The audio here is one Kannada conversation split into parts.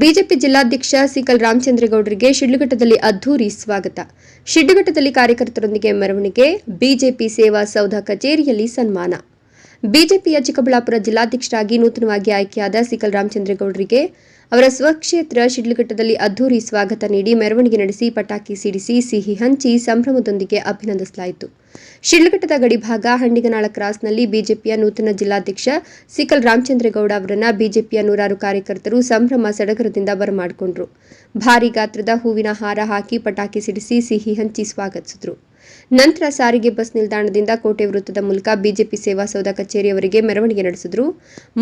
ಬಿಜೆಪಿ ಜಿಲ್ಲಾಧ್ಯಕ್ಷ ಸಿಕಲ್ ರಾಮಚಂದ್ರಗೌಡರಿಗೆ ಶಿಡ್ಲಘಟ್ಟದಲ್ಲಿ ಅದ್ದೂರಿ ಸ್ವಾಗತ. ಶಿಡ್ಲಘಟ್ಟದಲ್ಲಿ ಕಾರ್ಯಕರ್ತರೊಂದಿಗೆ ಮೆರವಣಿಗೆ, ಬಿಜೆಪಿ ಸೇವಾ ಸೌಧ ಕಚೇರಿಯಲ್ಲಿ ಸನ್ಮಾನ. ಬಿಜೆಪಿಯ ಚಿಕ್ಕಬಳ್ಳಾಪುರ ಜಿಲ್ಲಾಧ್ಯಕ್ಷರಾಗಿ ನೂತನವಾಗಿ ಆಯ್ಕೆಯಾದ ಸಿಕಲ್ ರಾಮಚಂದ್ರೇಗೌಡರಿಗೆ ಅವರ ಸ್ವಕ್ಷೇತ್ರ ಶಿಡ್ಲಘಟ್ಟದಲ್ಲಿ ಅದ್ದೂರಿ ಸ್ವಾಗತ ನೀಡಿ ಮೆರವಣಿಗೆ ನಡೆಸಿ ಪಟಾಕಿ ಸಿಡಿಸಿ ಸಿಹಿ ಹಂಚಿ ಸಂಭ್ರಮದೊಂದಿಗೆ ಅಭಿನಂದಿಸಲಾಯಿತು. ಶಿಡ್ಲಘಟ್ಟದ ಗಡಿಭಾಗ ಹಂಡಿಗನಾಳ ಕ್ರಾಸ್ನಲ್ಲಿ ಬಿಜೆಪಿಯ ನೂತನ ಜಿಲ್ಲಾಧ್ಯಕ್ಷ ಸಿಕಲ್ ರಾಮಚಂದ್ರೇಗೌಡ ಅವರನ್ನ ಬಿಜೆಪಿಯ ನೂರಾರು ಕಾರ್ಯಕರ್ತರು ಸಂಭ್ರಮ ಸಡಗರದಿಂದ ಬರಮಾಡಿಕೊಂಡರು. ಭಾರೀ ಗಾತ್ರದ ಹೂವಿನ ಹಾರ ಹಾಕಿ ಪಟಾಕಿ ಸಿಡಿಸಿ ಸಿಹಿ ಹಂಚಿ ಸ್ವಾಗತಿಸಿದ್ರು. ನಂತರ ಸಾರಿಗೆ ಬಸ್ ನಿಲ್ದಾಣದಿಂದ ಕೋಟೆ ವೃತ್ತದ ಮೂಲಕ ಬಿಜೆಪಿ ಸೇವಾ ಸೌಧ ಕಚೇರಿಯವರೆಗೆ ಮೆರವಣಿಗೆ ನಡೆಸಿದರು.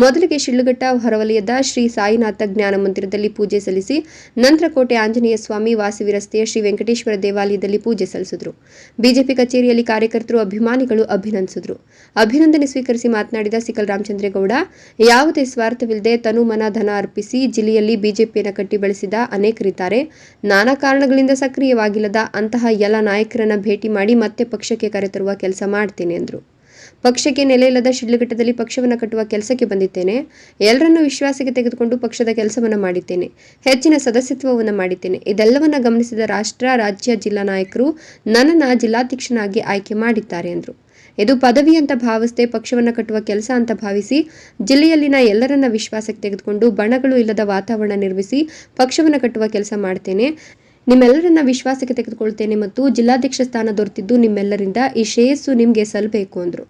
ಮೊದಲಿಗೆ ಶಿಳ್ಳುಘಟ್ಟ ಹೊರವಲಯದ ಶ್ರೀ ಸಾಯಿನಾಥ ಜ್ಞಾನ ಮಂದಿರದಲ್ಲಿ ಪೂಜೆ ಸಲ್ಲಿಸಿ, ನಂತರ ಕೋಟೆ ಆಂಜನೇಯ ಸ್ವಾಮಿ ವಾಸವಿ ರಸ್ತೆಯ ಶ್ರೀ ವೆಂಕಟೇಶ್ವರ ದೇವಾಲಯದಲ್ಲಿ ಪೂಜೆ ಸಲ್ಲಿಸಿದರು. ಬಿಜೆಪಿ ಕಚೇರಿಯಲ್ಲಿ ಕಾರ್ಯಕರ್ತರು, ಅಭಿಮಾನಿಗಳು ಅಭಿನಂದಿಸಿದರು. ಅಭಿನಂದನೆ ಸ್ವೀಕರಿಸಿ ಮಾತನಾಡಿದ ಸಿಕಲ್ ರಾಮಚಂದ್ರೇಗೌಡ, ಯಾವುದೇ ಸ್ವಾರ್ಥವಿಲ್ಲದೆ ತನು ಮನ ಧನ ಅರ್ಪಿಸಿ ಜಿಲ್ಲೆಯಲ್ಲಿ ಬಿಜೆಪಿಯನ್ನು ಕಟ್ಟಿ ಬೆಳೆಸಿದ ಅನೇಕರಿದ್ದಾರೆ. ನಾನಾ ಕಾರಣಗಳಿಂದ ಸಕ್ರಿಯವಾಗಿಲ್ಲದ ಅಂತಹ ಎಲ್ಲ ನಾಯಕರನ್ನ ಭೇಟಿ ಮಾಡಿ ಮತ್ತೆ ಪಕ್ಷಕ್ಕೆ ಕರೆತರುವ ಕೆಲಸ ಮಾಡ್ತೇನೆ ಎಂದರು ಪಕ್ಷಕ್ಕೆ ನೆಲೆಯಿಲ್ಲದ ಶಿಡ್ಲಘಟ್ಟದಲ್ಲಿ ಪಕ್ಷವನ್ನು ಕಟ್ಟುವ ಕೆಲಸಕ್ಕೆ ಬಂದಿದ್ದೇನೆ. ಎಲ್ಲರನ್ನೂ ವಿಶ್ವಾಸಕ್ಕೆ ತೆಗೆದುಕೊಂಡು ಪಕ್ಷದ ಕೆಲಸವನ್ನು ಮಾಡಿದ್ದೇನೆ. ಹೆಚ್ಚಿನ ಸದಸ್ಯತ್ವವನ್ನು ಮಾಡಿದ್ದೇನೆ. ಇದೆಲ್ಲವನ್ನ ಗಮನಿಸಿದ ರಾಷ್ಟ್ರ, ರಾಜ್ಯ, ಜಿಲ್ಲಾ ನಾಯಕರು ನನ್ನನ್ನು ಜಿಲ್ಲಾಧ್ಯಕ್ಷನಾಗಿ ಆಯ್ಕೆ ಮಾಡಿದ್ದಾರೆ ಎಂದರು ಇದು ಪದವಿ ಅಂತ ಭಾವಿಸದೆ ಪಕ್ಷವನ್ನು ಕಟ್ಟುವ ಕೆಲಸ ಅಂತ ಭಾವಿಸಿ ಜಿಲ್ಲೆಯಲ್ಲಿನ ಎಲ್ಲರನ್ನ ವಿಶ್ವಾಸಕ್ಕೆ ತೆಗೆದುಕೊಂಡು ಬಣಗಳು ಇಲ್ಲದ ವಾತಾವರಣ ನಿರ್ಮಿಸಿ ಪಕ್ಷವನ್ನು ಕಟ್ಟುವ ಕೆಲಸ ಮಾಡ್ತೇನೆ. ನಿಮ್ಮೆಲ್ಲರನ್ನ ವಿಶ್ವಾಸಕ್ಕೆ ತೆಗೆದುಕೊಳ್ತೇನೆ ಮತ್ತು ಜಿಲ್ಲಾಧ್ಯಕ್ಷ ಸ್ಥಾನ ದೊರೆತಿದ್ದು ನಿಮ್ಮೆಲ್ಲರಿಂದ ಈ ಶ್ರೇಯಸ್ಸು ನಿಮಗೆ ಸಲ್ಲಬೇಕು ಅಂದರು.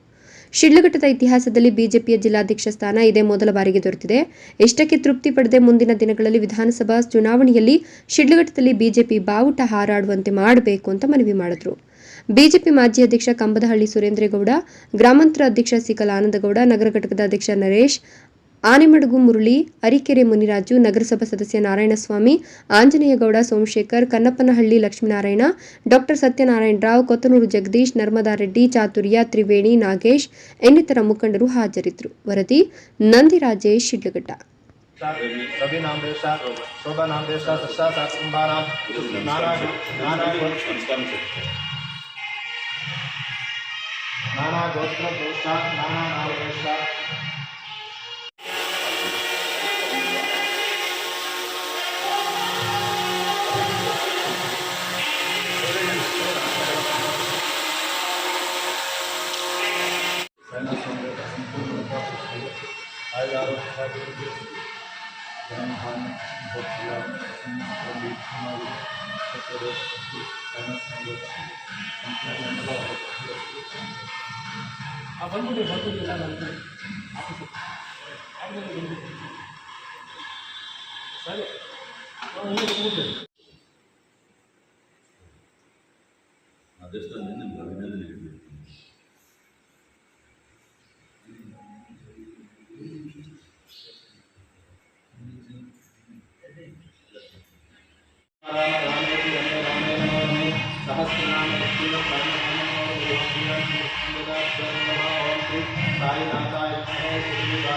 ಶಿಡ್ಲಘಟ್ಟದ ಇತಿಹಾಸದಲ್ಲಿ ಬಿಜೆಪಿಯ ಜಿಲ್ಲಾಧ್ಯಕ್ಷ ಸ್ಥಾನ ಇದೇ ಮೊದಲ ಬಾರಿಗೆ ದೊರೆತಿದೆ. ಇಷ್ಟಕ್ಕೆ ತೃಪ್ತಿ ಪಡೆದೇ ಮುಂದಿನ ದಿನಗಳಲ್ಲಿ ವಿಧಾನಸಭಾ ಚುನಾವಣೆಯಲ್ಲಿ ಶಿಡ್ಲಘಟ್ಟದಲ್ಲಿ ಬಿಜೆಪಿ ಬಾವುಟ ಹಾರಾಡುವಂತೆ ಮಾಡಬೇಕು ಅಂತ ಮನವಿ ಮಾಡಿದ್ರು. ಬಿಜೆಪಿ ಮಾಜಿ ಅಧ್ಯಕ್ಷ ಕಂಬದಹಳ್ಳಿ ಸುರೇಂದ್ರೇಗೌಡ, ಗ್ರಾಮಾಂತರ ಅಧ್ಯಕ್ಷ ಸಿಕಲ್ ಆನಂದಗೌಡ, ನಗರ ಘಟಕದ ಅಧ್ಯಕ್ಷ ನರೇಶ್ ಆನೆಮಡಗು ಮುರಳಿ, ಅರಿಕೆರೆ ಮುನಿರಾಜು, ನಗರಸಭಾ ಸದಸ್ಯ ನಾರಾಯಣಸ್ವಾಮಿ, ಆಂಜನೇಯಗೌಡ, ಸೋಮಶೇಖರ್, ಕನ್ನಪ್ಪನಹಳ್ಳಿ ಲಕ್ಷ್ಮೀನಾರಾಯಣ, ಡಾಕ್ಟರ್ ಸತ್ಯನಾರಾಯಣ ರಾವ್, ಕೊತ್ತನೂರು ಜಗದೀಶ್ ನರ್ಮದಾರೆಡ್ಡಿ ಚಾತುರ್ಯ, ತ್ರಿವೇಣಿ, ನಾಗೇಶ್ ಇನ್ನಿತರ ಮುಖಂಡರು ಹಾಜರಿದ್ದರು. ವರದಿ ನಂದಿರಾಜೇಶ್ ಶಿಡ್ಲಘಟ್ಟ. रवि नाम देशा शोभा नाम देशा सस्सा सात कुंभाराम नाना नाना नाना गोत्र देशा नाना नाम देशा ಅದೆಷ್ಟೊಂದು ನಿಮ್ಗೆ ಅಭಿನಂದನೆ ಹೇಳ್ಬೇಕು ಸಾಯಿನಾಥಾಯ ಈ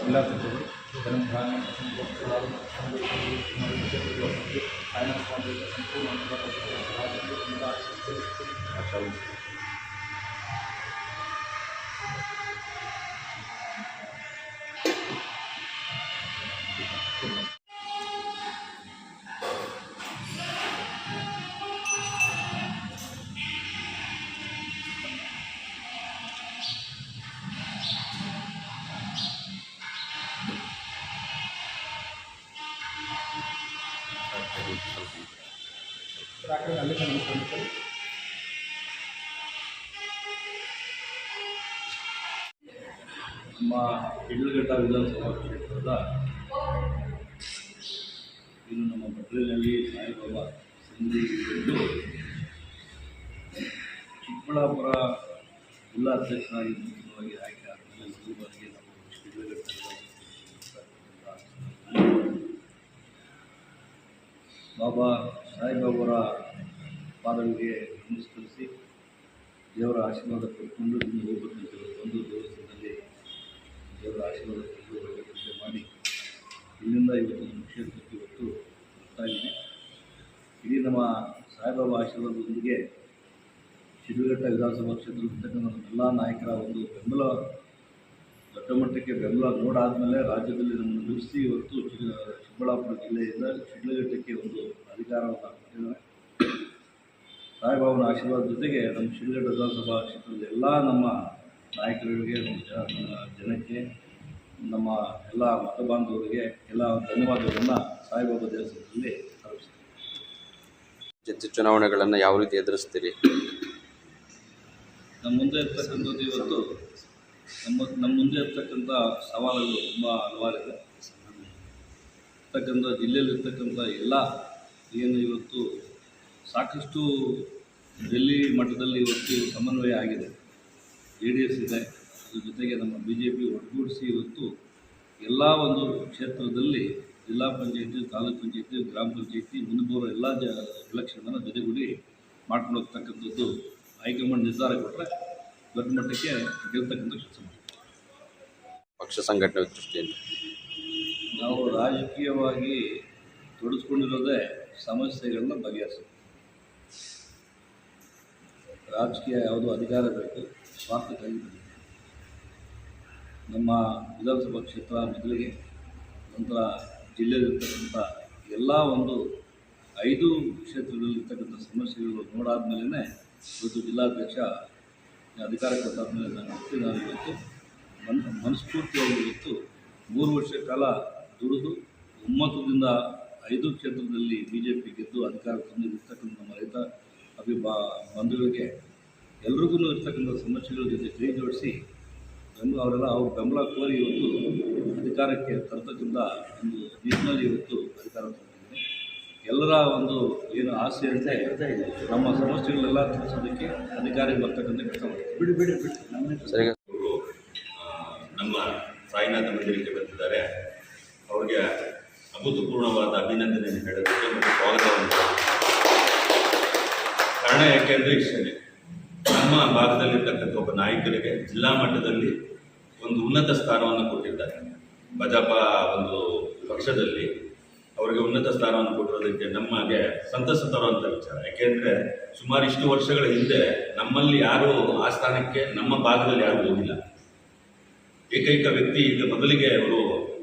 ಎಲ್ಲ ಸಿಗ್ತದೆ ಧರ್ಮಧಾನ್ಯ ಸಂಪೂರ್ಣ ಫೈನಾನ್ಸ್ ನಮ್ಮ ಹಿಡ್ಲಘಟ್ಟ ವಿಧಾನಸಭಾ ಕ್ಷೇತ್ರದ ಇನ್ನು ನಮ್ಮ ಬಟ್ಲಿನಲ್ಲಿ ಸಾಯಿಬಾಬಾ ಸಂಧಿಗೊಂಡು ಚಿಕ್ಕಬಳ್ಳಾಪುರ ಜಿಲ್ಲಾ ಅಧ್ಯಕ್ಷರಾಗಿ ನೂತನವಾಗಿ ಆಯ್ಕೆ ಬಾಬಾ ಸಾಯಿಬಾಬರ ಪಾದವಿಗೆ ನಮಸ್ಕರಿಸಿ ದೇವರ ಆಶೀರ್ವಾದ ಪಡ್ಕೊಂಡು ಇನ್ನು ಹೋಗ್ಬೇಕಂತ ಒಂದು ದೇವಸ್ಥಾನದಲ್ಲಿ ದೇವರ ಆಶೀರ್ವಾದ ಪಡೆದು ಹೋಗಬೇಕಂತ ಮಾಡಿ ಇಲ್ಲಿಂದ ಇವತ್ತು ನಮ್ಮ ಕ್ಷೇತ್ರಕ್ಕೆ ಇವತ್ತು ಇದ್ದೀನಿ. ಇಡೀ ನಮ್ಮ ಸಾಯಿಬಾಬಾ ಆಶೀರ್ವಾದದೊಂದಿಗೆ ಶಿಡ್ಲಘಟ್ಟ ವಿಧಾನಸಭಾ ಕ್ಷೇತ್ರದಲ್ಲಿರ್ತಕ್ಕಂಥ ಎಲ್ಲ ನಾಯಕರ ಒಂದು ಬೆಂಬಲ ದೊಡ್ಡ ಮಟ್ಟಕ್ಕೆ ಬೆಂಬಲ ನೋಡಾದಮೇಲೆ ರಾಜ್ಯದಲ್ಲಿ ನಮ್ಮನ್ನು ನಿಲ್ಲಿಸಿ ಇವತ್ತು ಚಿಕ್ಕಬಳ್ಳಾಪುರ ಜಿಲ್ಲೆಯಿಂದ ಶಿಡ್ಲಘಟ್ಟಕ್ಕೆ ಒಂದು ಅಧಿಕಾರವನ್ನು ಸಾಯಿಬಾಬನ ಆಶೀರ್ವಾದ ಜೊತೆಗೆ ನಮ್ಮ ಶಿಡ್ಲಘಟ್ಟ ವಿಧಾನಸಭಾ ಕ್ಷೇತ್ರದ ಎಲ್ಲ ನಮ್ಮ ನಾಯಕರುಗಳಿಗೆ ನಮ್ಮ ಜನಕ್ಕೆ ನಮ್ಮ ಎಲ್ಲ ಮತ ಬಾಂಧವರಿಗೆ ಎಲ್ಲ ಧನ್ಯವಾದಗಳನ್ನು ಸಾಯಿಬಾಬಾ ದೇವಸ್ಥಾನದಲ್ಲಿ ಅರ್ಪಿಸ್ತೀನಿ. ಚುನಾವಣೆಗಳನ್ನು ಯಾವ ರೀತಿ ಎದುರಿಸ್ತೀರಿ? ನಮ್ಮ ಮುಂದೆ ಇರ್ತಕ್ಕಂಥದ್ದು ಇವತ್ತು ನಮ್ಮ ನಮ್ಮ ಮುಂದೆ ಇರ್ತಕ್ಕಂಥ ಸವಾಲುಗಳು ತುಂಬ ಹಲವಾರಿದೆ. ಇರ್ತಕ್ಕಂಥ ಜಿಲ್ಲೆಯಲ್ಲಿರ್ತಕ್ಕಂಥ ಎಲ್ಲ ಏನು ಇವತ್ತು ಸಾಕಷ್ಟು ಡೆಲ್ಲಿ ಮಟ್ಟದಲ್ಲಿ ಇವತ್ತು ಸಮನ್ವಯ ಆಗಿದೆ. ಜೆ ಡಿ ಎಸ್ ಇದೆ. ಅದ್ರ ಜೊತೆಗೆ ನಮ್ಮ ಬಿ ಜೆ ಪಿ ಒಟ್ಟುಗೂಡಿಸಿ ಇವತ್ತು ಎಲ್ಲ ಒಂದು ಕ್ಷೇತ್ರದಲ್ಲಿ ಜಿಲ್ಲಾ ಪಂಚಾಯತಿ, ತಾಲೂಕು ಪಂಚಾಯತಿ, ಗ್ರಾಮ ಪಂಚಾಯತಿ ಮುಂದೆ ಬರೋ ಎಲ್ಲ ಜ ಎಲೆಕ್ಷನನ್ನು ಜೊತೆಗೂಡಿ ಮಾಡ್ಕೊಂಡು ಹೋಗ್ತಕ್ಕಂಥದ್ದು ಹೈಕಮಾಂಡ್ ನಿರ್ಧಾರ ಕೊಟ್ಟರೆ ದೊಡ್ಡ ಮಟ್ಟಕ್ಕೆ ಗೆಲ್ತಕ್ಕಂಥ ಕೆಲಸ ಪಕ್ಷ ಸಂಘಟನೆ ದೃಷ್ಟಿಯಿಂದ. ನಾವು ರಾಜಕೀಯವಾಗಿ ತೊಡಸ್ಕೊಂಡಿರೋದೇ ಸಮಸ್ಯೆಗಳನ್ನ ಬಗೆಹರಿಸೋದು. ರಾಜಕೀಯ ಯಾವುದು ಅಧಿಕಾರ ಬೇಕು ಸ್ವಾರ್ಥಕ್ಕಾಗಿ ನಮ್ಮ ವಿಧಾನಸಭಾ ಕ್ಷೇತ್ರ ಮೊದಲಿಗೆ ನಂತರ ಜಿಲ್ಲೆಯಲ್ಲಿರ್ತಕ್ಕಂಥ ಎಲ್ಲ ಒಂದು ಐದು ಕ್ಷೇತ್ರಗಳಲ್ಲಿರ್ತಕ್ಕಂಥ ಸಮಸ್ಯೆಗಳು ನೋಡಾದ್ಮೇಲೆ ಇವತ್ತು ಜಿಲ್ಲಾಧ್ಯಕ್ಷ ಅಧಿಕಾರ ಕೊಟ್ಟಾದ್ಮೇಲೆ ನಾನು ಅಷ್ಟೇ ಇವತ್ತು ಮನ್ ಮನಸ್ಫೂರ್ತಿಯಾಗಿ ಇವತ್ತು ಮೂರು ವರ್ಷ ಕಾಲ ದುಡಿದು ಒಮ್ಮತದಿಂದ ಐದು ಕ್ಷೇತ್ರದಲ್ಲಿ ಬಿ ಜೆ ಪಿ ಗೆದ್ದು ಅಧಿಕಾರ ತಂದಿರ್ತಕ್ಕಂಥ ನಮ್ಮ ರೈತ ಅಭಿಬಾ ಬಂಧುಗಳಿಗೆ ಎಲ್ರಿಗೂ ಇರ್ತಕ್ಕಂಥ ಸಮಸ್ಯೆಗಳ ಜೊತೆ ಕೈ ಜೋಡಿಸಿ ಬೆಂಬಲ ಅವರೆಲ್ಲ ಅವ್ರ ಬೆಂಬಲ ಕೋರಿ ಇವತ್ತು ಅಧಿಕಾರಕ್ಕೆ ತರ್ತಕ್ಕಂಥ ಒಂದು ನಿಟ್ಟಿನಲ್ಲಿ ಇವತ್ತು ಅಧಿಕಾರ ಎಲ್ಲರ ಒಂದು ಏನು ಆಸೆ ಅಂದರೆ ನಮ್ಮ ಸಮಸ್ಯೆಗಳೆಲ್ಲ ತಿಳಿಸೋದಕ್ಕೆ ಅಧಿಕಾರಿ ಬರ್ತಕ್ಕಂಥ ಕೆಲಸ ಬಿಡಿ ಬಿಡಿ ಬಿಡಿ. ನಮ್ಮ ಸರಿ. ಅವರು ನಮ್ಮ ಸಾಯಿನಾಥ ಮಂದಿರಕ್ಕೆ ಬಂದಿದ್ದಾರೆ. ಅವರಿಗೆ ಅಭೂತಪೂರ್ಣವಾದ ಅಭಿನಂದನೆಯನ್ನು ಹೇಳೋದಕ್ಕೆ ಮತ್ತು ಸ್ವಾಗತವನ್ನು ಕಾರಣ ಯಾಕೆಂದರೆ ಇಷ್ಟೇ ನಮ್ಮ ಭಾಗದಲ್ಲಿರ್ತಕ್ಕಂಥ ಒಬ್ಬ ನಾಯಕರಿಗೆ ಜಿಲ್ಲಾ ಮಟ್ಟದಲ್ಲಿ ಒಂದು ಉನ್ನತ ಸ್ಥಾನವನ್ನು ಕೊಟ್ಟಿದ್ದಾರೆ. ಭಾಜಪ ಒಂದು ಪಕ್ಷದಲ್ಲಿ ಅವರಿಗೆ ಉನ್ನತ ಸ್ಥಾನವನ್ನು ಕೊಟ್ಟಿರೋದಕ್ಕೆ ನಮಗೆ ಸಂತಸ ತರುವಂಥ ವಿಚಾರ. ಯಾಕೆಂದರೆ ಸುಮಾರು ಇಷ್ಟು ವರ್ಷಗಳ ಹಿಂದೆ ನಮ್ಮಲ್ಲಿ ಯಾರೂ ಆ ಸ್ಥಾನಕ್ಕೆ, ನಮ್ಮ ಭಾಗದಲ್ಲಿ ಯಾರೂ ಹೋಗಿಲ್ಲ. ಏಕೈಕ ವ್ಯಕ್ತಿ ಈಗ ಮೊದಲಿಗೆ ಅವರು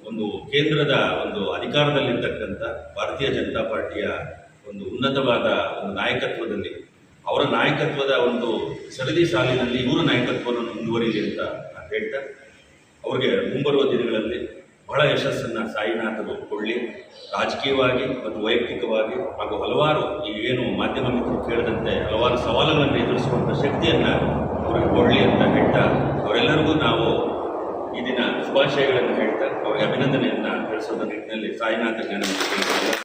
ಒಂದು ಕೇಂದ್ರದ ಒಂದು ಅಧಿಕಾರದಲ್ಲಿರ್ತಕ್ಕಂಥ ಭಾರತೀಯ ಜನತಾ ಪಾರ್ಟಿಯ ಒಂದು ಉನ್ನತವಾದ ಒಂದು ನಾಯಕತ್ವದಲ್ಲಿ, ಅವರ ನಾಯಕತ್ವದ ಒಂದು ಸರದಿ ಸಾಲಿನಲ್ಲಿ ಇವರ ನಾಯಕತ್ವವನ್ನು ಮುಂದುವರಿಲಿ ಅಂತ ನಾನು ಹೇಳ್ತಾ, ಅವ್ರಿಗೆ ಮುಂಬರುವ ದಿನಗಳಲ್ಲಿ ಬಹಳ ಯಶಸ್ಸನ್ನು ಸಾಯಿನಾಥರು ಕೊಳ್ಳಿ ರಾಜಕೀಯವಾಗಿ ಮತ್ತು ವೈಯಕ್ತಿಕವಾಗಿ ಹಾಗೂ ಹಲವಾರು ಈ ಏನು ಮಾಧ್ಯಮ ಮಿತ್ರರು ಕೇಳಿದಂತೆ ಹಲವಾರು ಸವಾಲುಗಳನ್ನು ಎದುರಿಸುವಂಥ ಶಕ್ತಿಯನ್ನು ಅವರಿಗೆ ಕೊಡಲಿ ಅಂತ ಹೇಳ್ತಾ ಅವರೆಲ್ಲರಿಗೂ ನಾವು ಈ ದಿನ ಶುಭಾಶಯಗಳನ್ನು ಹೇಳ್ತಾ ಅವರಿಗೆ ಅಭಿನಂದನೆಯನ್ನು ತಿಳಿಸೋದ ನಿಟ್ಟಿನಲ್ಲಿ ಸಾಯಿನಾಥ ಜ್ಞಾನ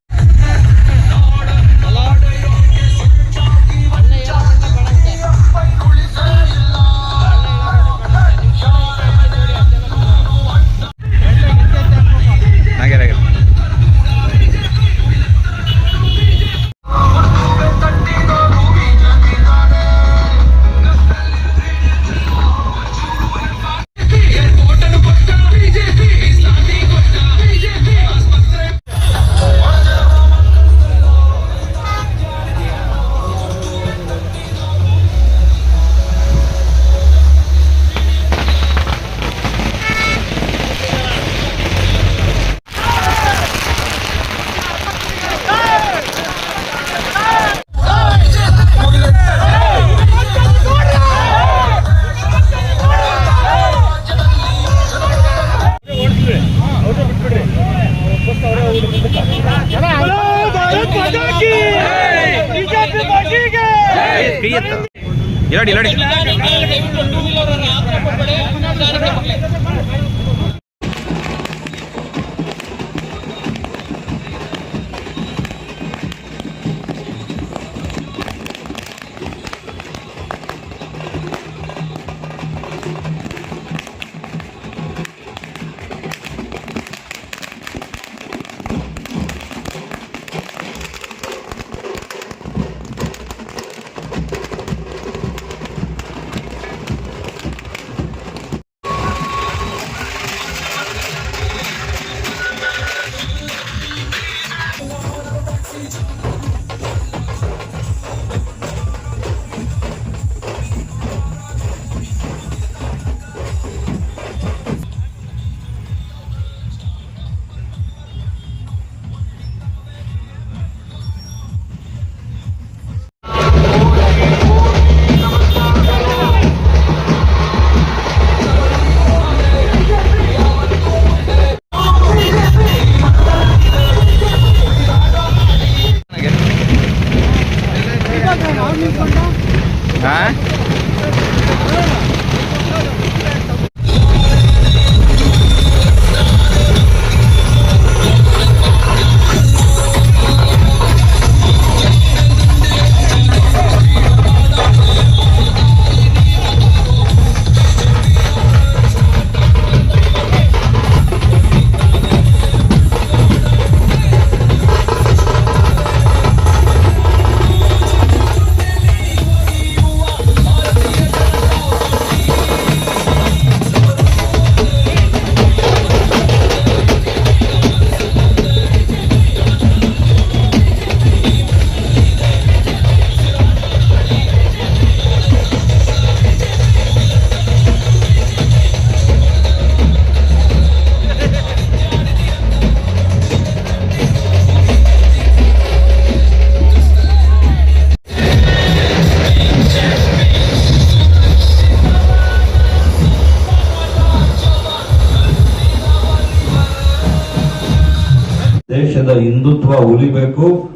ದೇಶದ ಹಿಂದುತ್ವ ಉಳಿಬೇಕು.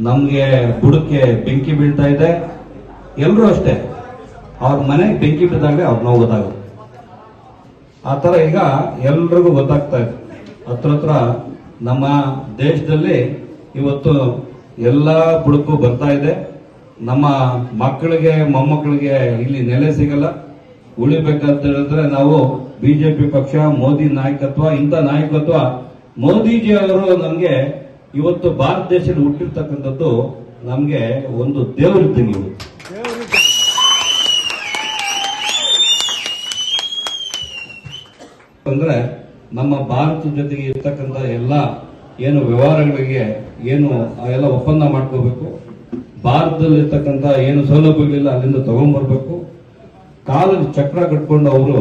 ನಮ್ಗೆ ಬುಡಕ್ಕೆ ಬೆಂಕಿ ಬೀಳ್ತಾ ಇದೆ. ಎಲ್ಲರೂ ಅಷ್ಟೇ. ಅವ್ರ ಮನೆಗೆ ಬೆಂಕಿ ಬಿದ್ದಾಗಲೇ ಅವ್ರ ನೋವು ಗೊತ್ತಾಗುತ್ತೆ. ಆ ತರ ಈಗ ಎಲ್ರಿಗೂ ಗೊತ್ತಾಗ್ತಾ ಇದೆ. ಹತ್ರ ಹತ್ರ ನಮ್ಮ ದೇಶದಲ್ಲಿ ಇವತ್ತು ಎಲ್ಲ ಬುಡಕು ಬರ್ತಾ ಇದೆ. ನಮ್ಮ ಮಕ್ಕಳಿಗೆ, ಮೊಮ್ಮಕ್ಕಳಿಗೆ ಇಲ್ಲಿ ನೆಲೆ ಸಿಗಲ್ಲ. ಉಳಿಬೇಕಂತ ಹೇಳಿದ್ರೆ ನಾವು ಬಿಜೆಪಿ ಪಕ್ಷ, ಮೋದಿ ನಾಯಕತ್ವ, ಇಂಥ ನಾಯಕತ್ವ ಮೋದಿಜಿ ಅವರು ನಮ್ಗೆ ಇವತ್ತು ಭಾರತ ದೇಶದಲ್ಲಿ ಹುಟ್ಟಿರ್ತಕ್ಕಂಥದ್ದು ನಮ್ಗೆ ಒಂದು ದೇವರಿದ್ದಂಗೆ ಇವರು ಅಂದ್ರೆ ನಮ್ಮ ಭಾರತ ಜೊತೆಗೆ ಇರ್ತಕ್ಕಂಥ ಎಲ್ಲ ಏನು ವ್ಯವಹಾರಗಳಿಗೆ ಏನು ಎಲ್ಲ ಒಪ್ಪಂದ ಮಾಡ್ಕೋಬೇಕು. ಭಾರತದಲ್ಲಿ ಇರ್ತಕ್ಕಂಥ ಏನು ಸೌಲಭ್ಯಗಳಿಲ್ಲ ಅಲ್ಲಿಂದ ತಗೊಂಡ್ಬರ್ಬೇಕು ಕಾಲದ ಚಕ್ರ ಕಟ್ಕೊಂಡು ಅವರು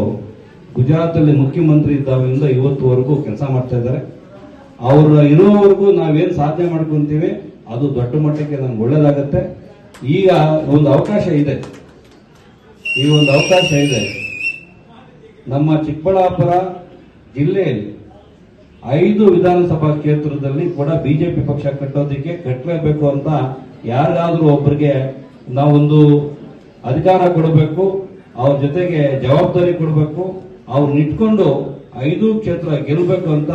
ಗುಜರಾತ್ ಅಲ್ಲಿ ಮುಖ್ಯಮಂತ್ರಿ ಇದ್ದಾವಿಂದ ಇವತ್ತುವರೆಗೂ ಕೆಲಸ ಮಾಡ್ತಾ ಇದ್ದಾರೆ. ಅವರು ಇರೋವರೆಗೂ ನಾವೇನು ಸಾಧನೆ ಮಾಡ್ಕೊಂತೀವಿ, ಅದು ದೊಡ್ಡ ಮಟ್ಟಕ್ಕೆ ನಮ್ಗೆ ಒಳ್ಳೇದಾಗತ್ತೆ. ಈಗ ಒಂದು ಅವಕಾಶ ಇದೆ. ಈ ಒಂದು ಅವಕಾಶ ಇದೆ. ನಮ್ಮ ಚಿಕ್ಕಬಳ್ಳಾಪುರ ಜಿಲ್ಲೆಯಲ್ಲಿ ಐದು ವಿಧಾನಸಭಾ ಕ್ಷೇತ್ರದಲ್ಲಿ ಕೂಡ ಬಿಜೆಪಿ ಪಕ್ಷ ಕಟ್ಟೋದಕ್ಕೆ ಕಟ್ಟಲೇಬೇಕು ಅಂತ ಯಾರಿಗಾದ್ರೂ ಒಬ್ಬರಿಗೆ ನಾವೊಂದು ಅಧಿಕಾರ ಕೊಡಬೇಕು, ಅವ್ರ ಜೊತೆಗೆ ಜವಾಬ್ದಾರಿ ಕೊಡಬೇಕು ಅವ್ರನ್ನ ಇಟ್ಕೊಂಡು ಐದು ಕ್ಷೇತ್ರ ಗೆಲ್ಲಬೇಕು ಅಂತ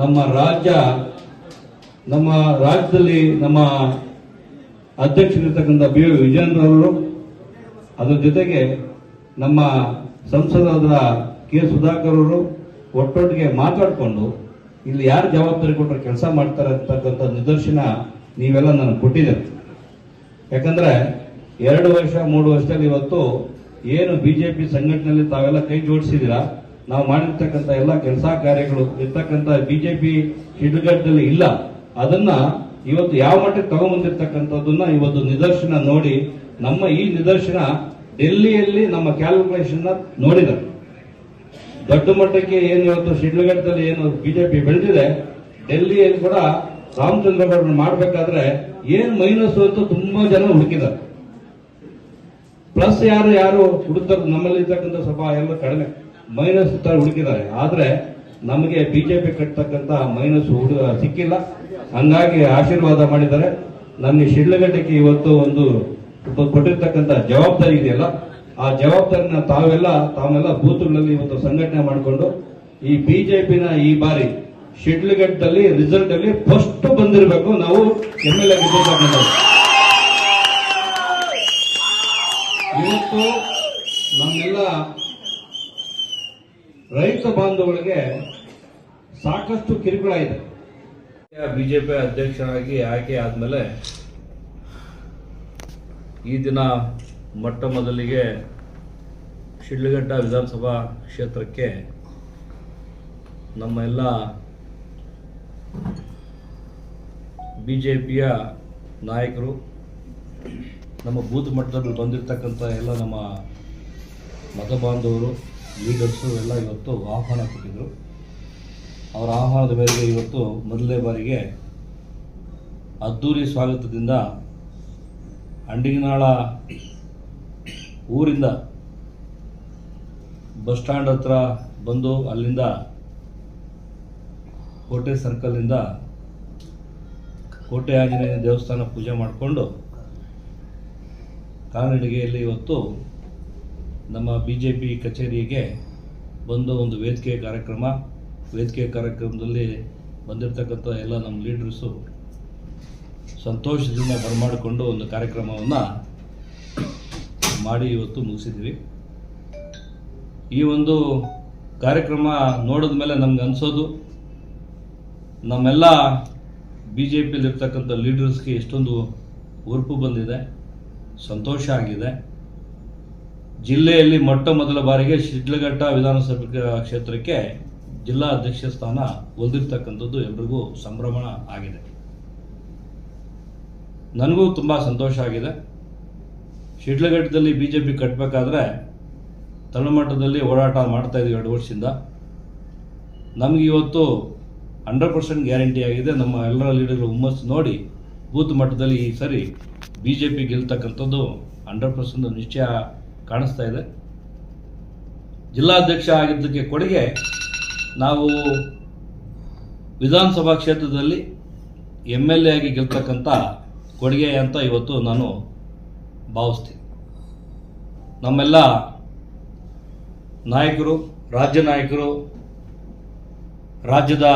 ನಮ್ಮ ರಾಜ್ಯ, ನಮ್ಮ ರಾಜ್ಯದಲ್ಲಿ ನಮ್ಮ ಅಧ್ಯಕ್ಷರಿರ್ತಕ್ಕಂಥ ಬಿ ಅವರು ಅದರ ಜೊತೆಗೆ ನಮ್ಮ ಸಂಸದರಾದ ಕೆ ಸುಧಾಕರ್ ಅವರು ಒಟ್ಟೊಟ್ಟಿಗೆ ಮಾತಾಡಿಕೊಂಡು ಇಲ್ಲಿ ಯಾರು ಜವಾಬ್ದಾರಿ ಕೊಟ್ಟರೆ ಕೆಲಸ ಮಾಡ್ತಾರೆ ಅಂತಕ್ಕಂಥ ನಿದರ್ಶನ ನೀವೆಲ್ಲ ನನಗೆ ಕೊಟ್ಟಿದೆ ಯಾಕಂದ್ರೆ ಎರಡು ವರ್ಷ, ಮೂರು ವರ್ಷದಲ್ಲಿ ಇವತ್ತು ಏನು ಬಿಜೆಪಿ ಸಂಘಟನೆಯಲ್ಲಿ ತಾವೆಲ್ಲ ಕೈ ಜೋಡಿಸಿದ್ದೀರಾ? ನಾವು ಮಾಡಿರ್ತಕ್ಕಂಥ ಎಲ್ಲ ಕೆಲಸ ಕಾರ್ಯಗಳು ಇರ್ತಕ್ಕಂಥ ಬಿಜೆಪಿ ಹಿಡುಗಟ್ಟದಲ್ಲಿ ಇಲ್ಲ. ಅದನ್ನ ಇವತ್ತು ಯಾವ ಮಟ್ಟಕ್ಕೆ ತಗೊಂಡ್ಬಂದಿರ್ತಕ್ಕಂಥದ್ದನ್ನ ಇವತ್ತು ನಿದರ್ಶನ ನೋಡಿ ನಮ್ಮ ಈ ನಿದರ್ಶನ ಡೆಲ್ಲಿಯಲ್ಲಿ ನಮ್ಮ ಕ್ಯಾಲ್ಕುಲೇಷನ್ ನೋಡಿದ್ದಾರೆ ದೊಡ್ಡ ಮಟ್ಟಕ್ಕೆ ಏನು ಇವತ್ತು ಶಿಡ್ಲಘಟ್ಟದಲ್ಲಿ ಏನು ಬಿಜೆಪಿ ಬೆಳೆದಿದೆ, ಡೆಲ್ಲಿಯಲ್ಲಿ ಕೂಡ ರಾಮಚಂದ್ರ ಗೌಡರನ್ನ ಮಾಡಬೇಕಾದ್ರೆ ಏನ್ ಮೈನಸ್ ಅಂತ ತುಂಬಾ ಜನ ಹುಡುಕಿದ್ದಾರೆ. ಪ್ಲಸ್ ಯಾರು ಯಾರು ಹುಡುಕ್ತಾರೆ ನಮ್ಮಲ್ಲಿ ಇರ್ತಕ್ಕಂಥ ಸ್ವಲ್ಪ ಎಲ್ಲ ಕಡಿಮೆ. ಮೈನಸ್ ಹುಡುಕಿದ್ದಾರೆ. ಆದ್ರೆ ನಮಗೆ ಬಿಜೆಪಿ ಕಟ್ಟತಕ್ಕಂತ ಮೈನಸ್ ಹುಡು ಸಿಕ್ಕಿಲ್ಲ. ಹಂಗಾಗಿ ಆಶೀರ್ವಾದ ಮಾಡಿದ್ದಾರೆ. ನನಗೆ ಶಿಡ್ಲಘಟ್ಟಕ್ಕೆ ಇವತ್ತು ಒಂದು ಕೊಟ್ಟಿರ್ತಕ್ಕಂಥ ಜವಾಬ್ದಾರಿ ಇದೆಯಲ್ಲ, ಆ ಜವಾಬ್ದಾರಿನ ತಾವೆಲ್ಲ ತಾವೆಲ್ಲ ಬೂತ್ಗಳಲ್ಲಿ ಇವತ್ತು ಸಂಘಟನೆ ಮಾಡಿಕೊಂಡು ಈ ಬಿಜೆಪಿನ ಈ ಬಾರಿ ಶಿಡ್ಲಘಟ್ಟದಲ್ಲಿ ರಿಸಲ್ಟ್ ಅಲ್ಲಿ ಫಸ್ಟ್ ಬಂದಿರಬೇಕು. ನಾವು ಎಂ ಎಲ್ ಎ ಇವತ್ತು ನಮ್ಮೆಲ್ಲ ರೈತ ಬಾಂಧವರಿಗೆ ಸಾಕಷ್ಟು ಕಿರುಕುಳ ಇದೆ. ಬಿಜೆಪಿ ಅಧ್ಯಕ್ಷರಾಗಿ ಆಯ್ಕೆ ಆದಮೇಲೆ ಈ ದಿನ ಮೊಟ್ಟ ಮೊದಲಿಗೆ ಶಿಡ್ಲಘಟ್ಟ ವಿಧಾನಸಭಾ ಕ್ಷೇತ್ರಕ್ಕೆ ನಮ್ಮ ಎಲ್ಲ ಬಿ ಜೆ ಪಿಯ ನಾಯಕರು, ನಮ್ಮ ಬೂತ್ ಮಟ್ಟದಲ್ಲಿ ಬಂದಿರತಕ್ಕಂಥ ಎಲ್ಲ ನಮ್ಮ ಮತ ಬಾಂಧವರು ಲೀಡರ್ಸು ಎಲ್ಲ ಇವತ್ತು ಆಹ್ವಾನ ಕೊಟ್ಟಿದ್ದರು ಅವರ ಆಹ್ವಾನದ ಮೇರೆಗೆ ಇವತ್ತು ಮೊದಲನೇ ಬಾರಿಗೆ ಅದ್ದೂರಿ ಸ್ವಾಗತದಿಂದ ಅಂಡಿಗನಾಳ ಊರಿಂದ ಬಸ್ ಸ್ಟ್ಯಾಂಡ್ ಹತ್ರ ಬಂದು ಅಲ್ಲಿಂದ ಕೋಟೆ ಸರ್ಕಲ್ನಿಂದ ಕೋಟೆ ಆಂಜನೇಯ ದೇವಸ್ಥಾನ ಪೂಜೆ ಮಾಡಿಕೊಂಡು ಕಾಲ್ನಡಿಗೆಯಲ್ಲಿ ಇವತ್ತು ನಮ್ಮ ಬಿ ಜೆ ಪಿ ಕಚೇರಿಗೆ ಬಂದು ಒಂದು ವೇದಿಕೆ ಕಾರ್ಯಕ್ರಮ. ವೇದಿಕೆ ಕಾರ್ಯಕ್ರಮದಲ್ಲಿ ಬಂದಿರತಕ್ಕಂಥ ಎಲ್ಲ ನಮ್ಮ ಲೀಡರ್ಸು ಸಂತೋಷದಿಂದ ಬರಮಾಡಿಕೊಂಡು ಒಂದು ಕಾರ್ಯಕ್ರಮವನ್ನು ಮಾಡಿ ಇವತ್ತು ಮುಗಿಸಿದ್ವಿ. ಈ ಒಂದು ಕಾರ್ಯಕ್ರಮ ನೋಡಿದ ಮೇಲೆ ನಮ್ಗೆ ಅನಿಸೋದು, ನಮ್ಮೆಲ್ಲ ಬಿ ಜೆ ಪಿಲಿರ್ತಕ್ಕಂಥ ಲೀಡರ್ಸ್ಗೆ ಎಷ್ಟೊಂದು ಉರುಪು ಬಂದಿದೆ, ಸಂತೋಷ ಆಗಿದೆ. ಜಿಲ್ಲೆಯಲ್ಲಿ ಮೊಟ್ಟ ಮೊದಲ ಬಾರಿಗೆ ಶಿಡ್ಲಘಟ್ಟ ವಿಧಾನಸಭೆ ಕ್ಷೇತ್ರಕ್ಕೆ ಜಿಲ್ಲಾ ಅಧ್ಯಕ್ಷ ಸ್ಥಾನ ಒಲ್ದಿರ್ತಕ್ಕಂಥದ್ದು ಎಲ್ರಿಗೂ ಸಂಭ್ರಮ ಆಗಿದೆ. ನನಗೂ ತುಂಬ ಸಂತೋಷ ಆಗಿದೆ. ಶಿಡ್ಲಘಟ್ಟದಲ್ಲಿ ಬಿ ಜೆ ಪಿ ಕಟ್ಟಬೇಕಾದ್ರೆ ತಳಮಟ್ಟದಲ್ಲಿ ಓಡಾಟ ಮಾಡ್ತಾ ಇದ್ದೀವಿ ಎರಡು ವರ್ಷದಿಂದ. ನಮಗೆ ಇವತ್ತು ಹಂಡ್ರೆಡ್ ಪರ್ಸೆಂಟ್ ಗ್ಯಾರಂಟಿ ಆಗಿದೆ. ನಮ್ಮ ಎಲ್ಲರ ಲೀಡರ್ ಹುಮ್ಮಸ್ಸು ನೋಡಿ ಬೂತ್ ಮಟ್ಟದಲ್ಲಿ ಈ ಸರಿ ಬಿ ಜೆ ಪಿ ಗೆಲ್ತಕ್ಕಂಥದ್ದು ಹಂಡ್ರೆಡ್ ಪರ್ಸೆಂಟ್ ನಿಶ್ಚಯ ಕಾಣಿಸ್ತಾ ಇದೆ. ಜಿಲ್ಲಾಧ್ಯಕ್ಷ ಆಗಿದ್ದಕ್ಕೆ ಕೊಡುಗೆ ನಾವು ವಿಧಾನಸಭಾ ಕ್ಷೇತ್ರದಲ್ಲಿ ಎಂ ಎಲ್ ಎ ಆಗಿ ಗೆಲ್ತಕ್ಕಂಥ ಕೊಡುಗೆ ಅಂತ ಇವತ್ತು ನಾನು ಭಾವಿಸ್ತೀನಿ. ನಮ್ಮೆಲ್ಲ ನಾಯಕರು, ರಾಜ್ಯ ನಾಯಕರು, ರಾಜ್ಯದ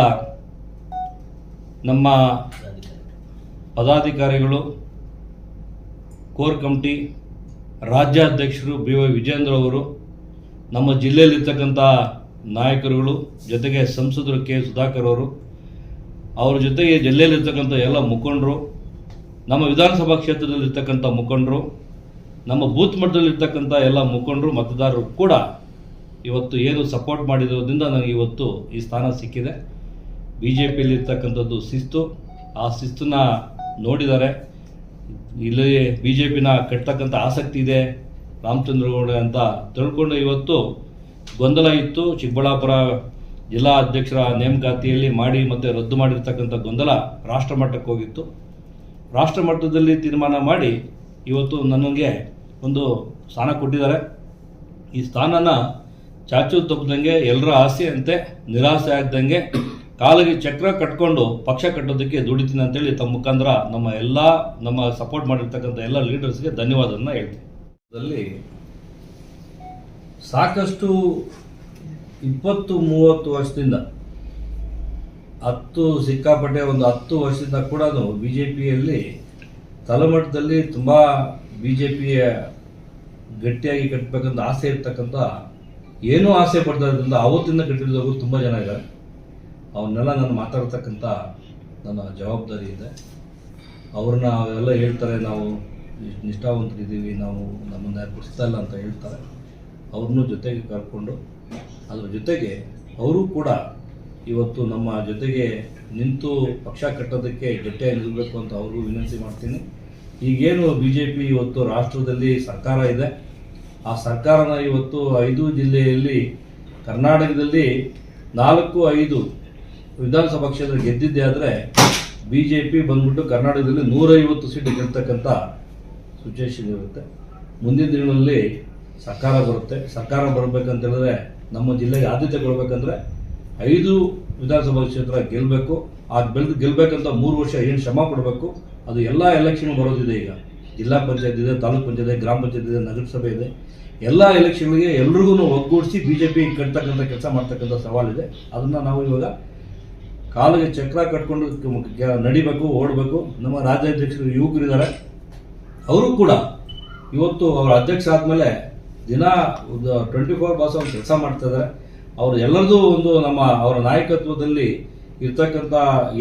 ನಮ್ಮ ಪದಾಧಿಕಾರಿಗಳು, ಕೋರ್ ಕಮಿಟಿ ರಾಜ್ಯಾಧ್ಯಕ್ಷರು ಬಿ ವೈ ವಿಜೇಂದ್ರ ಅವರು, ನಮ್ಮ ಜಿಲ್ಲೆಯಲ್ಲಿರ್ತಕ್ಕಂಥ ನಾಯಕರುಗಳು, ಜೊತೆಗೆ ಸಂಸದರು ಕೆ ಸುಧಾಕರ್ ಅವರು, ಅವ್ರ ಜೊತೆಗೆ ಜಿಲ್ಲೆಯಲ್ಲಿರ್ತಕ್ಕಂಥ ಎಲ್ಲ ಮುಖಂಡರು, ನಮ್ಮ ವಿಧಾನಸಭಾ ಕ್ಷೇತ್ರದಲ್ಲಿರ್ತಕ್ಕಂಥ ಮುಖಂಡರು, ನಮ್ಮ ಬೂತ್ ಮಟ್ಟದಲ್ಲಿರ್ತಕ್ಕಂಥ ಎಲ್ಲ ಮುಖಂಡರು, ಮತದಾರರು ಕೂಡ ಇವತ್ತು ಏನು ಸಪೋರ್ಟ್ ಮಾಡಿರೋದ್ರಿಂದ ನನಗೆ ಇವತ್ತು ಈ ಸ್ಥಾನ ಸಿಕ್ಕಿದೆ. ಬಿ ಜೆ ಪಿಯಲ್ಲಿರ್ತಕ್ಕಂಥದ್ದು ಶಿಸ್ತು. ಆ ಶಿಸ್ತನ್ನು ನೋಡಿದ್ದಾರೆ. ಇಲ್ಲಿ ಬಿ ಜೆ ಪಿನ ಕಟ್ತಕ್ಕಂಥ ಆಸಕ್ತಿ ಇದೆ. ರಾಮಚಂದ್ರಗೌಡ ಅಂತ ತಿಳ್ಕೊಂಡು ಇವತ್ತು ಗೊಂದಲ ಇತ್ತು. ಚಿಕ್ಕಬಳ್ಳಾಪುರ ಜಿಲ್ಲಾ ಅಧ್ಯಕ್ಷರ ನೇಮಕಾತಿಯಲ್ಲಿ ಮಾಡಿ ಮತ್ತು ರದ್ದು ಮಾಡಿರ್ತಕ್ಕಂಥ ಗೊಂದಲ ರಾಷ್ಟ್ರ ಮಟ್ಟಕ್ಕೆ ಹೋಗಿತ್ತು. ರಾಷ್ಟ್ರ ಮಟ್ಟದಲ್ಲಿ ತೀರ್ಮಾನ ಮಾಡಿ ಇವತ್ತು ನನಗೆ ಒಂದು ಸ್ಥಾನ ಕೊಟ್ಟಿದ್ದಾರೆ. ಈ ಸ್ಥಾನನ ಚಾಚು ತಪ್ಪದಂಗೆ ಎಲ್ಲರ ಆಸೆಯಂತೆ ನಿರಾಸೆ ಆಗದಂಗೆ ಕಾಲಿಗೆ ಚಕ್ರ ಕಟ್ಕೊಂಡು ಪಕ್ಷ ಕಟ್ಟೋದಕ್ಕೆ ದುಡಿತೀನಿ ಅಂತೇಳಿ ತಮ್ಮ ಮುಖಾಂತರ ನಮ್ಮ ಎಲ್ಲ ನಮ್ಮ ಸಪೋರ್ಟ್ ಮಾಡಿರ್ತಕ್ಕಂಥ ಎಲ್ಲ ಲೀಡರ್ಸ್ಗೆ ಧನ್ಯವಾದವನ್ನು ಹೇಳ್ತೀನಿ. ಅದರಲ್ಲಿ ಸಾಕಷ್ಟು ಇಪ್ಪತ್ತು ಮೂವತ್ತು ವರ್ಷದಿಂದ ಹತ್ತು ಸಿಕ್ಕಾಪಟ್ಟೆ ಒಂದು ಹತ್ತು ವರ್ಷದಿಂದ ಕೂಡ ಬಿ ಜೆ ಪಿಯಲ್ಲಿ ತಲೆಮಟ್ಟದಲ್ಲಿ ತುಂಬ ಬಿ ಜೆ ಪಿಯ ಗಟ್ಟಿಯಾಗಿ ಕಟ್ಟಬೇಕಂತ ಆಸೆ ಇರ್ತಕ್ಕಂಥ, ಏನೂ ಆಸೆ ಪಡ್ತಾ ಅವತ್ತಿಂದ ಕಟ್ಟಿರೋದವರು ತುಂಬ ಜನ ಇದ್ದಾರೆ. ಅವನ್ನೆಲ್ಲ ನಾನು ಮಾತಾಡ್ತಕ್ಕಂಥ ನನ್ನ ಜವಾಬ್ದಾರಿ ಇದೆ. ಅವ್ರನ್ನ ಅವೆಲ್ಲ ಹೇಳ್ತಾರೆ, ನಾವು ನಿಷ್ಠಾವಂತರಿದ್ದೀವಿ, ನಾವು ನಮ್ಮನ್ನು ಯಾರು ಇಲ್ಲ ಅಂತ ಹೇಳ್ತಾರೆ. ಅವ್ರನ್ನೂ ಜೊತೆಗೆ ಕರ್ಕೊಂಡು, ಅದ್ರ ಜೊತೆಗೆ ಅವರು ಕೂಡ ಇವತ್ತು ನಮ್ಮ ಜೊತೆಗೆ ನಿಂತು ಪಕ್ಷ ಕಟ್ಟೋದಕ್ಕೆ ಗಟ್ಟಿಯಾಗಿ ನಿಲ್ಲಬೇಕು ಅಂತ ಅವ್ರಿಗೂ ವಿನಂತಿ ಮಾಡ್ತೀನಿ. ಈಗೇನು ಬಿ ಜೆ ಪಿ ಇವತ್ತು ರಾಷ್ಟ್ರದಲ್ಲಿ ಸರ್ಕಾರ ಇದೆ. ಆ ಸರ್ಕಾರನ ಇವತ್ತು ಐದು ಜಿಲ್ಲೆಯಲ್ಲಿ ಕರ್ನಾಟಕದಲ್ಲಿ ನಾಲ್ಕು, ಐದು ವಿಧಾನಸಭಾ ಕ್ಷೇತ್ರ ಗೆದ್ದಿದ್ದೆ ಆದರೆ ಬಿ ಜೆ ಪಿ ಬಂದ್ಬಿಟ್ಟು ಕರ್ನಾಟಕದಲ್ಲಿ ನೂರೈವತ್ತು ಸೀಟು ಗೆಲ್ತಕ್ಕಂಥ ಸಿಚುವೇಶನ್ ಇರುತ್ತೆ. ಮುಂದಿನ ದಿನಗಳಲ್ಲಿ ಸರ್ಕಾರ ಬರುತ್ತೆ. ಸರ್ಕಾರ ಬರಬೇಕಂತ ಹೇಳಿದ್ರೆ ನಮ್ಮ ಜಿಲ್ಲೆಗೆ ಆದ್ಯತೆ ಕೊಡಬೇಕಂದ್ರೆ ಐದು ವಿಧಾನಸಭಾ ಕ್ಷೇತ್ರ ಗೆಲ್ಲಬೇಕು ಆ ಬೆಳೆದು ಗೆಲ್ಲಬೇಕಂತ ಮೂರು ವರ್ಷ ಏನು ಶ್ರಮ ಕೊಡಬೇಕು ಅದು ಎಲ್ಲ ಎಲೆಕ್ಷನ್ ಬರೋದಿದೆ ಈಗ. ಜಿಲ್ಲಾ ಪಂಚಾಯತ್ ಇದೆ, ತಾಲೂಕ್ ಪಂಚಾಯತ್ ಇದೆ, ಗ್ರಾಮ ಪಂಚಾಯತ್ ಇದೆ, ನಗರಸಭೆ ಇದೆ. ಎಲ್ಲ ಎಲೆಕ್ಷನ್ಗೆ ಎಲ್ರಿಗೂ ಒಗ್ಗೂಡಿಸಿ ಬಿ ಜೆ ಪಿ ಕಟ್ತಕ್ಕಂಥ ಕೆಲಸ ಮಾಡ್ತಕ್ಕಂಥ ಸವಾಲಿದೆ ಅದನ್ನು ನಾವು ಇವಾಗ ಕಾಲಿಗೆ ಚಕ್ರ ಕಟ್ಕೊಂಡು ನಡಿಬೇಕು, ಓಡಬೇಕು. ನಮ್ಮ ರಾಜ್ಯಾಧ್ಯಕ್ಷರು ಯುವಕರಿದ್ದಾರೆ. ಅವರು ಕೂಡ ಇವತ್ತು ಅವರ ಅಧ್ಯಕ್ಷ ಆದಮೇಲೆ ದಿನ ಟ್ವೆಂಟಿ ಫೋರ್ ಬಾಸ್ ಅವ್ರು ಕೆಲಸ ಮಾಡ್ತಾ ಅವರು ಎಲ್ಲರದ್ದು ಎಲ್ಲರದು ಒಂದು ನಮ್ಮ ಅವರ ನಾಯಕತ್ವದಲ್ಲಿ ಇರ್ತಕ್ಕಂಥ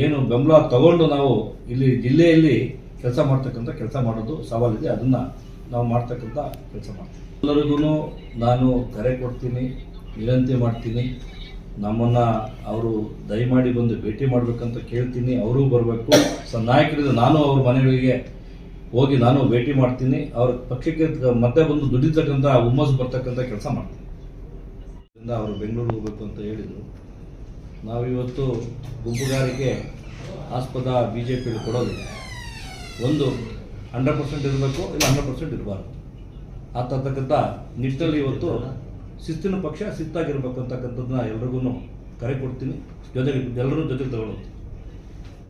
ಏನು ಬೆಂಬಲ ತಗೊಂಡು ನಾವು ಇಲ್ಲಿ ಜಿಲ್ಲೆಯಲ್ಲಿ ಕೆಲಸ ಮಾಡ್ತಕ್ಕಂಥ ಕೆಲಸ ಮಾಡೋದು ಸವಾಲಿದೆ. ಅದನ್ನು ನಾವು ಮಾಡ್ತಕ್ಕಂಥ ಕೆಲಸ ಮಾಡ್ತೀವಿ. ಎಲ್ಲರಿಗೂ ನಾನು ಕರೆ ಕೊಡ್ತೀನಿ, ವಿನಂತಿ ಮಾಡ್ತೀನಿ. ನಮ್ಮನ್ನು ಅವರು ದಯಮಾಡಿ ಬಂದು ಭೇಟಿ ಮಾಡಬೇಕಂತ ಕೇಳ್ತೀನಿ, ಅವರೂ ಬರಬೇಕು. ಸ ನಾಯಕರಿಂದ ನಾನು ಅವ್ರ ಮನೆಗಳಿಗೆ ಹೋಗಿ ನಾನು ಭೇಟಿ ಮಾಡ್ತೀನಿ. ಅವ್ರ ಪಕ್ಷಕ್ಕೆ ಮತ್ತೆ ಬಂದು ದುಡಿತಕ್ಕಂಥ ಹುಮ್ಮಸ್ಸು ಬರ್ತಕ್ಕಂಥ ಕೆಲಸ ಮಾಡ್ತೀನಿ. ಅವರು ಬೆಂಗಳೂರು ಹೋಗ್ಬೇಕು ಅಂತ ಹೇಳಿದರು. ನಾವಿವತ್ತು ಗುಂಪುಗಾರಿಕೆ ಆಸ್ಪದ ಬಿ ಜೆ ಪಿಯಲ್ಲಿ ಕೊಡೋದು ಒಂದು ಹಂಡ್ರೆಡ್ ಪರ್ಸೆಂಟ್ ಇರಬೇಕು, ಇಲ್ಲ ಹಂಡ್ರೆಡ್ ಪರ್ಸೆಂಟ್ ಇರಬಾರ್ದು. ಆ ತಕ್ಕಂಥ ನಿಟ್ಟಿನಲ್ಲಿ ಇವತ್ತು ಶಿಸ್ತಿನ ಪಕ್ಷ ಶಿಸ್ತಾಗಿರ್ಬೇಕು ಅಂತಕ್ಕಂಥದ್ದನ್ನ ಎಲ್ರಿಗೂ ಕರೆ ಕೊಡ್ತೀನಿ. ಜೊತೆಗೆ ಎಲ್ಲರೂ ಜೊತೆಗೆ ತಗೊಳ್ಳೋದು